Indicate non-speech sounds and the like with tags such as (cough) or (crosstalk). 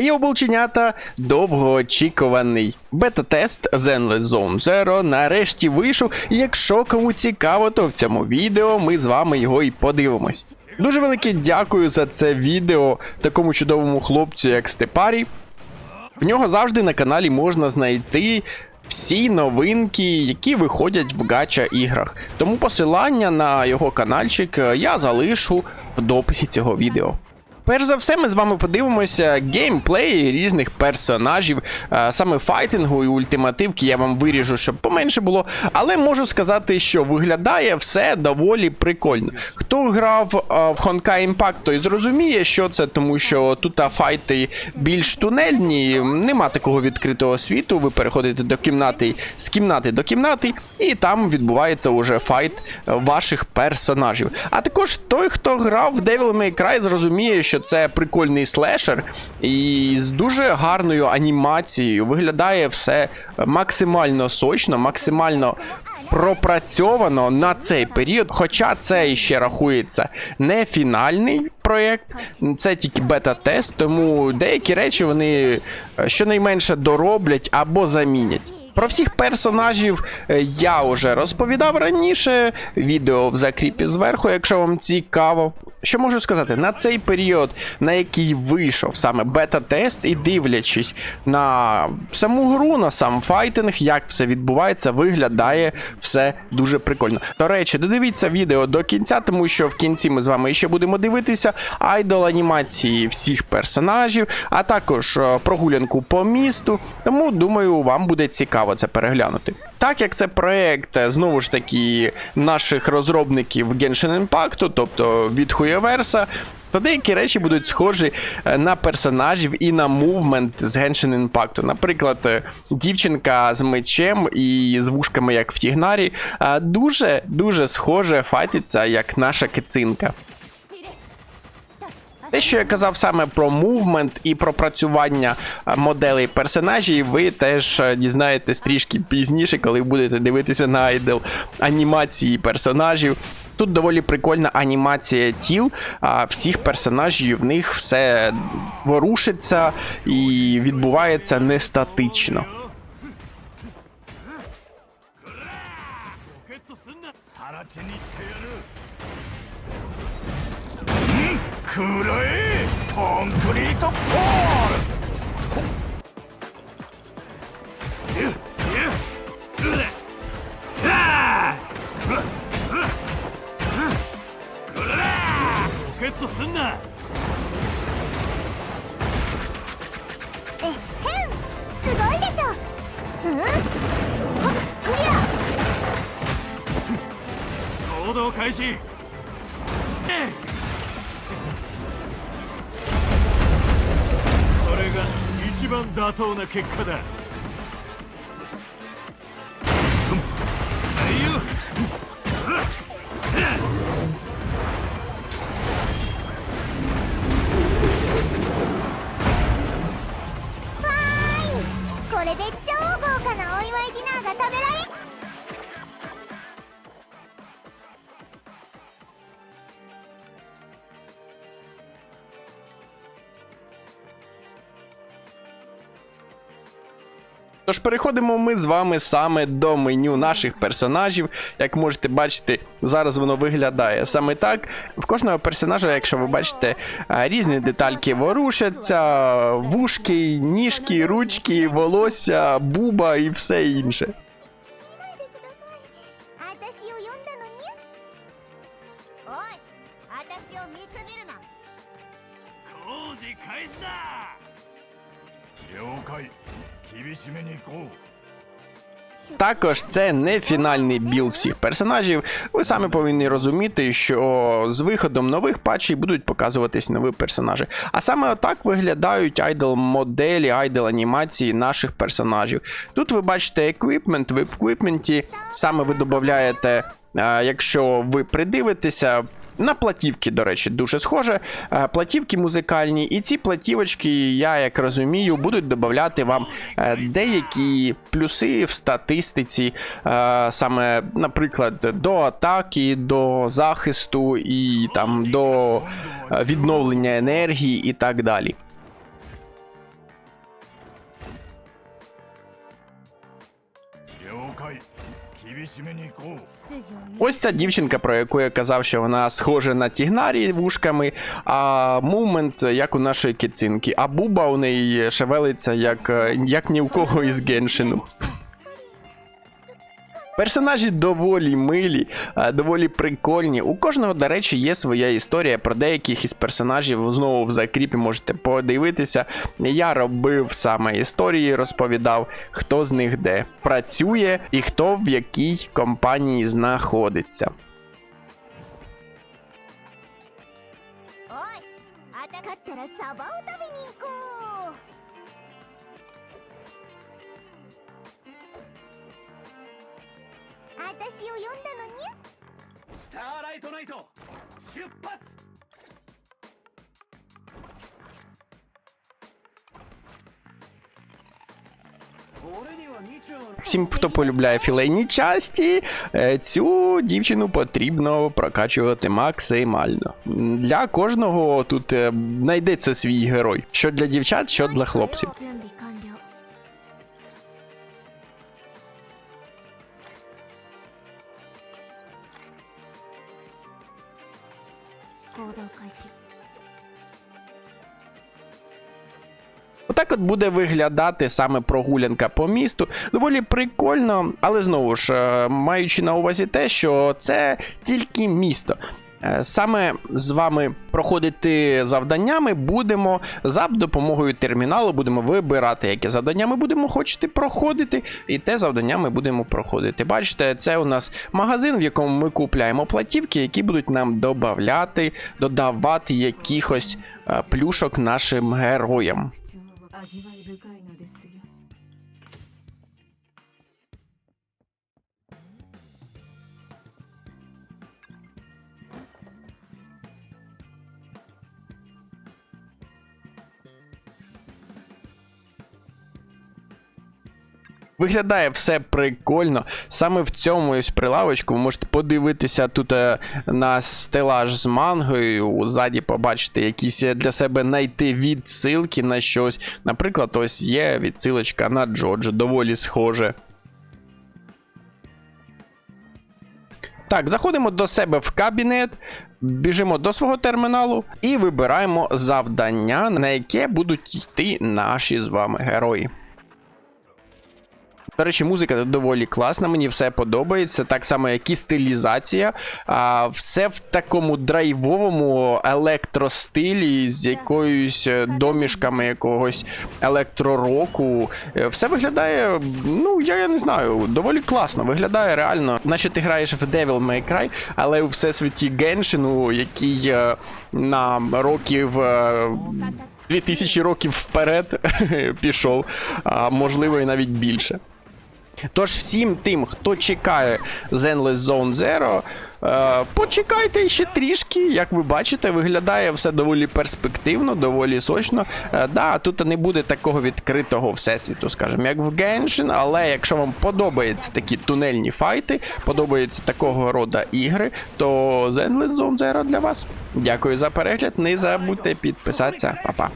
Його булченята довгоочікуваний. Бета-тест Zenless Zone Zero нарешті вийшов, і якщо кому цікаво, то в цьому відео ми з вами його і подивимось. Дуже велике дякую за це відео такому чудовому хлопцю, як Степарі. В нього завжди на каналі можна знайти всі новинки, які виходять в гача іграх. Тому посилання на його каналчик я залишу в дописі цього відео. Перш за все, ми з вами подивимося геймплей різних персонажів, е, саме файтингу і ультимативки я вам виріжу, щоб поменше було. Але можу сказати, що виглядає все доволі прикольно. Хто грав е, в Honkai Impact, той зрозуміє, що це, тому що тут файти більш тунельні, нема такого відкритого світу. Ви переходите до кімнати з кімнати до кімнати, і там відбувається уже файт ваших персонажів. А також той, хто грав в Devil May Cry, зрозуміє, що це прикольний слешер і з дуже гарною анімацією. Виглядає все максимально сочно, максимально пропрацьовано на цей період. Хоча це ще рахується не фінальний проєкт, це тільки бета-тест, тому деякі речі вони е, щонайменше дороблять або замінять. Про всіх персонажів е, я вже розповідав раніше. Відео в закріпі зверху, якщо вам цікаво. Що можу сказати, на цей період, на який вийшов саме бета-тест, і дивлячись на саму гру, на сам файтинг, як все відбувається, виглядає все дуже прикольно. До речі, додивіться відео до кінця, тому що в кінці ми з вами ще будемо дивитися айдол анімації всіх персонажів, а також е, прогулянку по місту. Тому думаю, вам буде цікаво це переглянути. Так як це проект е, знову ж таки наших розробників Genshin Impact, тобто від Хуєверса, то деякі речі будуть схожі е, на персонажів і на мувмент з Genshin Impact. Наприклад, е, дівчинка з мечем і з вушками, як в Тігнарі, дуже дуже схоже файтиться, як наша кицинка. Те, що я казав саме про мувмент і про працювання е, моделей персонажів, ви теж е, дізнаєтесь трішки пізніше, коли будете дивитися на айдел анімації персонажів. Тут доволі прикольна анімація тіл а, всіх персонажів, в них все ворушиться і відбувається не статично. 行動開始。これが一番妥当な結果だ。Тож переходимо ми з вами саме до меню наших персонажів. Як можете бачити, зараз воно виглядає саме так. В кожного персонажа, якщо ви бачите, різні детальки ворушаться, вушки, ніжки, ручки, волосся, буба і все інше. Також це не фінальний білд всіх персонажів. Ви самі повинні розуміти, що з виходом нових патчів будуть показуватись нові персонажі. А саме отак виглядають айдл моделі, айдл анімації наших персонажів. Тут ви бачите еквіпмент в еквіпменті, саме ви додаєте. Е, якщо ви придивитеся, на платівки, до речі, дуже схоже. Е, платівки музикальні, і ці платівочки, я як розумію, будуть додати вам е, деякі плюси в статистиці, е, саме, наприклад, до атаки, до захисту і там до відновлення енергії і так далі. Ось ця дівчинка, про яку я казав, що вона схожа на тігнарі вушками, а мувмент, як у нашої кицинки, а буба у неї шевелиться як як ні у кого із геншину. Персонажі доволі милі, е, доволі прикольні. У кожного, до речі, є своя історія про деяких із персонажів. Знову в закріпі можете подивитися. Я робив саме історії, розповідав, хто з них де працює і хто в якій компанії знаходиться. Ой, а так たかったらサバを食べに行こうあたしを呼んだのにゃスターライトナイト出発 俺には2丁の Всім, хто полюбляє філейні часті, е, цю дівчину потрібно прокачувати максимально. Для кожного тут е, знайдеться свій герой. Що для дівчат, що для хлопців. Отак от буде виглядати саме прогулянка по місту. Доволі прикольно, але знову ж, е, маючи на увазі те, що це тільки місто. Е, Саме з вами проходити завданнями будемо за допомогою терміналу, будемо вибирати, яке завдання ми будемо хочете проходити, і те завдання ми будемо проходити. Бачите, це у нас магазин, в якому ми купляємо платівки, які будуть нам додавати, додавати якихось е, плюшок нашим героям. Виглядає все прикольно. Саме в цьому ось прилавочку ви можете подивитися тут е, на стелаж з мангою. Ззаді побачити якісь е, для себе знайти відсилки на щось. Наприклад, ось є відсилочка на Джоджо, доволі схоже. Так, заходимо до себе в кабінет, біжимо до свого терміналу і вибираємо завдання, на яке будуть йти наші з вами герої. До речі, музика доволі класна, мені все подобається, так само, як і стилізація. А, все в такому драйвовому електростилі з якоюсь е, домішками якогось електророку. Е, Все виглядає, ну, я, я не знаю, доволі класно. Виглядає реально, наче ти граєш в Devil May Cry, але у всесвіті Геншину, який е, на років. е, 2000 років вперед (laughs) пішов, а можливо і навіть більше. Тож всім тим, хто чекає Zenless Zone Zero, е, почекайте ще трішки. Як ви бачите, виглядає все доволі перспективно, доволі сочно. Е, да, тут не буде такого відкритого всесвіту, скажімо, як в Genshin, але якщо вам подобаються такі тунельні файти, подобаються такого рода ігри, то Zenless Zone Zero для вас. Дякую за перегляд. Не забудьте підписатися. Па-па.